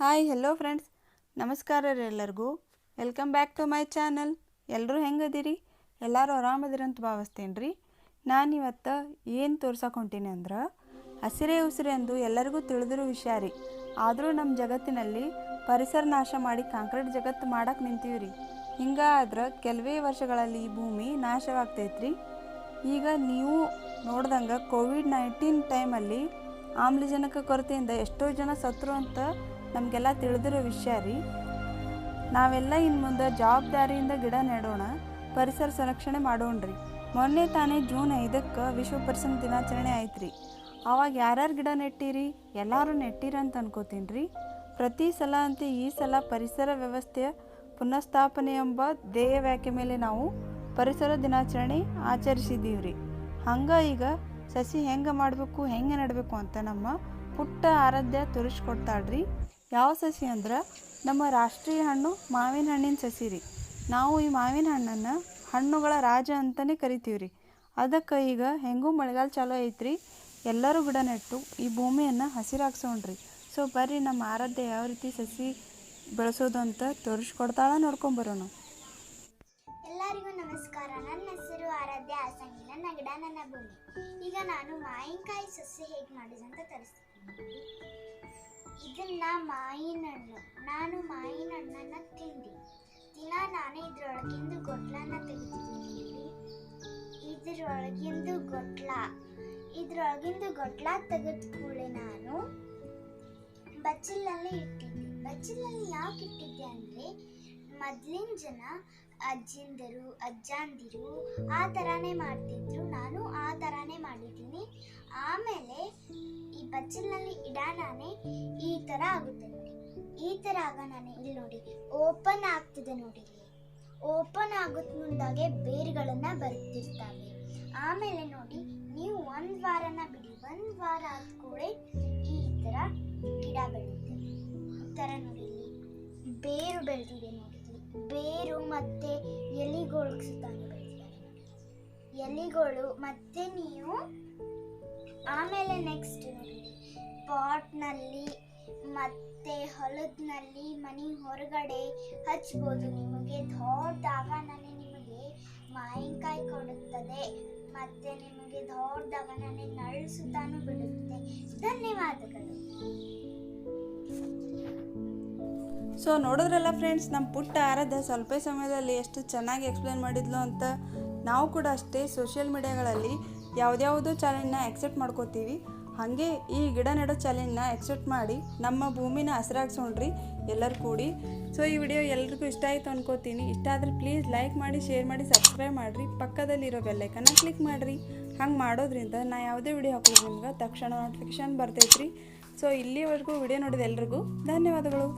Hi hello friends ನಮಸ್ಕಾರ ರೀ ಎಲ್ಲರಿಗೂ. Welcome back to my channel ಎಲ್ಲರೂ ಹೆಂಗದಿರಿ? ಎಲ್ಲರೂ ಆರಾಮದಿರಂತ ಭಾವಿಸ್ತೇನೆ ರೀ ನಾನಿವತ್ತು ಏನು ತೋರ್ಸಕ್ಕೆ ಹೊಂಟೀನಿ ಅಂದ್ರೆ, ಹಸಿರೇ ಉಸಿರೆ ಎಂದು ಎಲ್ಲರಿಗೂ ತಿಳಿದಿರೋ ವಿಷಯ ರೀ. ಆದರೂ ನಮ್ಮ ಜಗತ್ತಿನಲ್ಲಿ ಪರಿಸರ ನಾಶ ಮಾಡಿ ಕಾಂಕ್ರೀಟ್ ಜಗತ್ತು ಮಾಡಕ್ಕೆ ನಿಂತೀವಿ ರೀ ಹಿಂಗಾದ್ರೆ ಕೆಲವೇ ವರ್ಷಗಳಲ್ಲಿ ಈ ಭೂಮಿ ನಾಶವಾಗ್ತೈತ್ರಿ. ಈಗ ನೀವು ನೋಡ್ದಂಗೆ ಕೋವಿಡ್ ನೈನ್ಟೀನ್ ಟೈಮಲ್ಲಿ ಆಮ್ಲಜನಕ ಕೊರತೆಯಿಂದ ಎಷ್ಟೋ ಜನ ಸತ್ರು ಅಂತ ನಮಗೆಲ್ಲ ತಿಳಿದಿರೋ ವಿಷಯ ರೀ. ನಾವೆಲ್ಲ ಇನ್ನು ಮುಂದೆ ಜವಾಬ್ದಾರಿಯಿಂದ ಗಿಡ ನೆಡೋಣ, ಪರಿಸರ ಸಂರಕ್ಷಣೆ ಮಾಡೋಣ್ರಿ ಮೊನ್ನೆ ತಾನೇ ಜೂನ್ ಐದಕ್ಕೆ ವಿಶ್ವ ಪರಿಸರ ದಿನಾಚರಣೆ ಆಯ್ತು ರೀ. ಅವಾಗ ಯಾರ್ಯಾರು ಗಿಡ ನೆಟ್ಟಿರಿ, ಎಲ್ಲರೂ ನೆಟ್ಟಿರ ಅಂತ ಅನ್ಕೋತೀನಿ ರೀ. ಪ್ರತಿ ಸಲ ಅಂತ ಈ ಸಲ ಪರಿಸರ ವ್ಯವಸ್ಥೆಯ ಪುನಃಸ್ಥಾಪನೆ ಎಂಬ ಧ್ಯೇಯ ವ್ಯಾಖ್ಯೆ ಮೇಲೆ ನಾವು ಪರಿಸರ ದಿನಾಚರಣೆ ಆಚರಿಸಿದ್ದೀವಿ ರೀ. ಹಂಗೆ ಈಗ ಸಸಿ ಹೆಂಗೆ ಮಾಡಬೇಕು, ಹೆಂಗೆ ನೆಡಬೇಕು ಅಂತ ನಮ್ಮ ಪುಟ್ಟ ಆರಾಧ್ಯ ತೋರಿಸ್ಕೊಡ್ತಾಳ್ರಿ. ಯಾವ ಸಸಿ ಅಂದ್ರೆ ನಮ್ಮ ರಾಷ್ಟ್ರೀಯ ಹಣ್ಣು ಮಾವಿನ ಹಣ್ಣಿನ ಸಸಿ ರೀ. ನಾವು ಈ ಮಾವಿನ ಹಣ್ಣನ್ನು ಹಣ್ಣುಗಳ ರಾಜ ಅಂತಲೇ ಕರಿತೀವಿ ರೀ ಅದಕ್ಕೆ ಈಗ ಹೆಂಗೂ ಮಳೆಗಾಲ ಚಾಲೂ ಐತ್ರಿ. ಎಲ್ಲರೂ ಗಿಡ ನೆಟ್ಟು ಈ ಭೂಮಿಯನ್ನು ಹಸಿರಾಗ್ಸೋಣ್ರಿ. ಸೊ ಬರ್ರಿ ನಮ್ಮ ಆರಾಧ್ಯ ಯಾವ ರೀತಿ ಸಸಿ ಬೆಳೆಸೋದು ಅಂತ ತೋರಿಸ್ಕೊಡ್ತಾಳ ನೋಡ್ಕೊಂಬರೋಣ ಎಲ್ಲರಿಗೂ ನಮಸ್ಕಾರ. ನನ್ನ ಹೆಸರು ಆರಾಧ್ಯ ಆಸಂಗಿ ನನ್ನ ಗಿಡ, ನನ್ನ ಭೂಮಿ. ಈಗ ನಾನು ಮಾವಿನಕಾಯಿ ಸಸಿ ಹೇಗೆ ಮಾಡಿದೆ ಅಂತ ತೋರಿಸ್ತೀನಿ. ಇದನ್ನ ಮಾಯಿನ ಹಣ್ಣು ನಾನು ಮಾವಿನ ಹಣ್ಣನ್ನ ತಿಂದಿ. ದಿನ ನಾನೇ ಇದ್ರೊಳಗಿಂದು ಗೊಟ್ಲನ್ನ ತೆಗೆದಿದ್ದೀನಿ. ಇದ್ರೊಳಗಿಂದು ಗೊಟ್ಲ ಇದ್ರೊಳಗಿಂದು ಗೊಟ್ಲ ತೆಗೆದ ನಾನು ಬಚ್ಚಲಲ್ಲಿ ಇಟ್ಟಿದ್ದೆ. ಬಚ್ಚಲಲ್ಲಿ ಯಾಕೆ ಇಟ್ಟಿದ್ದೆ ಅಂದರೆ, ಮೊದಲಿನ ಜನ ಅಜ್ಜಿಂದರು, ಅಜ್ಜಂದಿರು ಆ ಥರನೇ ಮಾಡ್ತಿದ್ರು. ನಾನು ಆ ಥರನೇ ಮಾಡಿದ್ದೀನಿ. ಆಮೇಲೆ ಈ ಇಡಾನೆ ಈ ಥರ ಆಗುತ್ತೆ ನೋಡಿ. ಈ ಥರ ನಾನು ಇಲ್ಲಿ ನೋಡಿ, ಓಪನ್ ಆಗ್ತಿದೆ ನೋಡಿ ಓಪನ್ ಆಗೋದ್ ಮುಂದಾಗೆ ಬೇರ್ಗಳನ್ನು ಬರ್ತಿರ್ತವೆ ಆಮೇಲೆ ನೋಡಿ, ನೀವು ಒಂದು ವಾರನ ಬಿಡಿ, ಒಂದು ವಾರ ಆದ ಕೂಡ ಈ ಥರ ಗಿಡ ಬೆಳೆಯುತ್ತೆ. ಈ ಥರ ನೋಡಿ ಇಲ್ಲಿ ಬೇರು ಬೆಳೆದಿದೆ ನೋಡಿ. ಬೇರು ಮತ್ತೆ ಎಲೆಗಳು ಸುತ್ತಾನು ಬೆಳೆದಿದ್ದಾರೆ ಎಲಿಗಳು ಮತ್ತೆ ನೀವು ಆಮೇಲೆ ನೆಕ್ಸ್ಟ್ ನೋಡಿ. ಪಾಟ್ನಲ್ಲಿ ಮತ್ತೆ ಹೊಲದ್ನಲ್ಲಿ ಮನೆ ಹೊರಗಡೆ ಹಚ್ಬೋದು. ನಿಮಗೆ ದೊಡ್ಡದಾಗನೇ ನಿಮಗೆ ಮಾವಿನಕಾಯಿ ಕೊಡುತ್ತದೆ. ಮತ್ತೆ ನಿಮಗೆ ದೊಡ್ಡದಾಗನೇ ನಳ್ಳು ಸುತ್ತಾನು ಬಿಡುತ್ತೆ ಧನ್ಯವಾದಗಳು. ಸೊ ನೋಡಿದ್ರಲ್ಲ ಫ್ರೆಂಡ್ಸ್ ನಮ್ಮ ಪುಟ್ಟ ಆರಾಧ್ಯ ಸ್ವಲ್ಪ ಸಮಯದಲ್ಲಿ ಎಷ್ಟು ಚೆನ್ನಾಗಿ ಎಕ್ಸ್ಪ್ಲೇನ್ ಮಾಡಿದ್ಲು ಅಂತ ನಾವು ಕೂಡ ಅಷ್ಟೇ ಸೋಷಿಯಲ್ ಮೀಡಿಯಾಗಳಲ್ಲಿ ಯಾವುದ್ಯಾವುದೋ ಚಾನೆಲ್ನ ಎಕ್ಸೆಪ್ಟ್ ಮಾಡ್ಕೋತೀವಿ. ಹಾಗೆ ಈ ಗಿಡ ನೆಡೋ ಚಾಲೆಂಜ್ನ ಎಕ್ಸೆಪ್ಟ್ ಮಾಡಿ ನಮ್ಮ ಭೂಮಿನ ಹಸಿರಾಗ್ಸೋಣ್ರಿ ಎಲ್ಲರೂ ಕೂಡಿ. ಸೊ ಈ ವಿಡಿಯೋ ಎಲ್ರಿಗೂ ಇಷ್ಟ ಆಯಿತು ಅನ್ಕೋತೀನಿ. ಇಷ್ಟ ಆದರೆ ಪ್ಲೀಸ್ ಲೈಕ್ ಮಾಡಿ ಶೇರ್ ಮಾಡಿ ಸಬ್ಸ್ಕ್ರೈಬ್ ಮಾಡಿರಿ. ಪಕ್ಕದಲ್ಲಿರೋ ಬೆಲ್ಲೈಕನ್ನ ಕ್ಲಿಕ್ ಮಾಡಿರಿ. ಹಂಗೆ ಮಾಡೋದ್ರಿಂದ ನಾ ಯಾವುದೇ ವಿಡಿಯೋ ಹಾಕೋದು ನಿಮ್ಗೆ ತಕ್ಷಣ ನೋಟಿಫಿಕೇಶನ್ ಬರ್ತೈತ್ರಿ. ಸೊ ಇಲ್ಲಿವರೆಗೂ ವಿಡಿಯೋ ನೋಡಿದ ಎಲ್ರಿಗೂ ಧನ್ಯವಾದಗಳು.